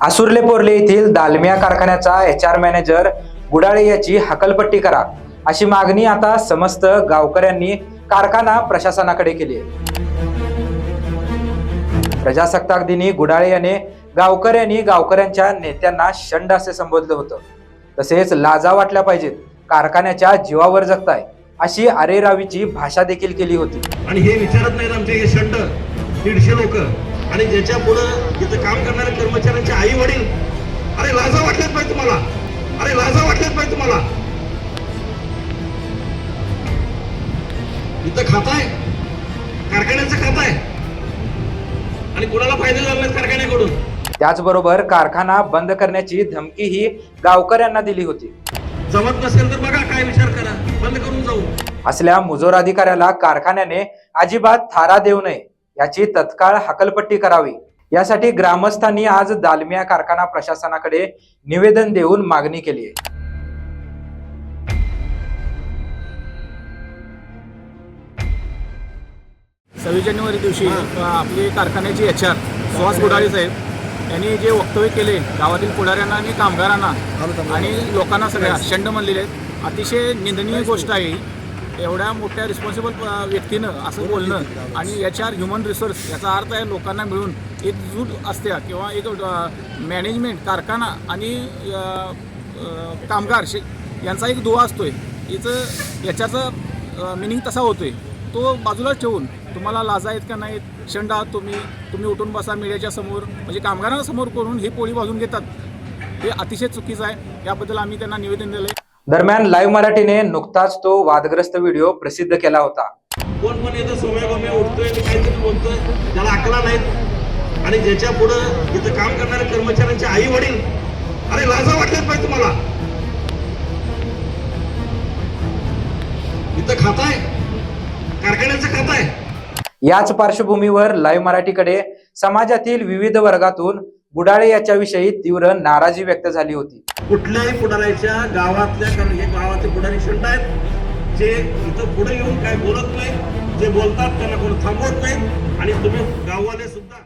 आसुर्ले पोर्ले येथील दालमिया कारखान्याचा H R manager Gudale याची हकलपट्टी करा. अशी मागणी आता समस्त गावकऱ्यांनी कारखाना प्रशासनाकडे केली आहे. प्रजासत्ताक दिनी गुडाळे याने गावकऱ्यांनी गावकऱ्यांच्या नेत्यांना शंड असे संबोधलं होतं. तसेच लाजा वाटल्या पाहिजेत. कारखान्याच्या जीवावर जगताय. अशी अरेरावीची भाषा देखील केली होती. आणि हे विचारत नाहीत आमचे हे शंड. दीडशे लोक. आणि ज्याच्या पुढं इथं काम करणाऱ्या कर्मचाऱ्यांचे आई वडील अरे लाजा वाटल्यात पाहिजे तुम्हाला. अरे लाजा वाटल्यात पाहिजे तुम्हाला. इथं खाताय कारखान्याचं खाताय आणि कुणाला फायदे झाले नाहीत कारखान्याकडून? त्याचबरोबर कारखाना बंद करण्याची धमकीही गावकऱ्यांना दिली होती. जमत नसेल तर बघा काय विचार करा. बंद करून जाऊ. असल्या मुजोर अधिकाऱ्याला कारखान्याने अजिबात थारा देऊ नये. याची तत्काळ हकलपट्टी करावी. यासाठी ग्रामस्थांनी आज दालमिया कारखाना प्रशासनाकडे निवेदन देऊन मागणी केली आहे. सव्वीस जानेवारी दिवशी आपले कारखान्याचे एच आर सुहास गुडाळे साहेब यांनी जे वक्तव्य केले गावातील पुढाऱ्यांना आणि कामगारांना आणि लोकांना सगळ्या शंड म्हणलेले आहेत. अतिशय निंदनीय गोष्ट आहे. एवढ्या मोठ्या रिस्पॉन्सिबल व्यक्तीनं असं बोलणं आणि एच आर ह्युमन रिसोर्स याचा अर्थ आहे लोकांना मिळून एकजूट असते किंवा एक मॅनेजमेंट कारखाना आणि कामगार शे यांचा एक दुवा असतोय. याचं याच्याचं मिनिंग तसा होतोय. तो बाजूला ठेवून तुम्हाला लाजा आहेत का नाहीत शंड आहात तुम्ही तुम्ही उठून बसा मीडियाच्या समोर म्हणजे कामगारांसमोर करून ही पोळी वाजून घेतात. हे अतिशय चुकीचं आहे. याबद्दल आम्ही त्यांना निवेदन दिलं आहे दरम्यान लाईव्ह मराठीने नुकताच तो वादग्रस्त व्हिडिओ प्रसिद्ध केला होता. कोण पण येतं सोम्या गोम्या उठतोय काहीतरी बोलतोय त्याला अकला नाहीत. आणि ज्याच्या पुढं इथं काम करणाऱ्या कर्मचाऱ्यांचे आई वडील अरे लाजा वाटल्यात पाहिजे तुम्हाला. इथं खाताय कारखान्याचं खाताय. याच पार्श्वभूमीवर लाईव्ह मराठीकडे समाजातील विविध वर्गातून गुडाळे याच्याविषयी तीव्र नाराजी व्यक्त झाली होती. कुठल्याही पुढाऱ्याच्या गावातल्या कारण हे गावाचे पुढारी शंट आहेत जे इथं पुढे येऊन काय बोलत नाही जे बोलतात त्यांना कोण थांबवत नाही आणि तुम्ही गाववाले सुद्धा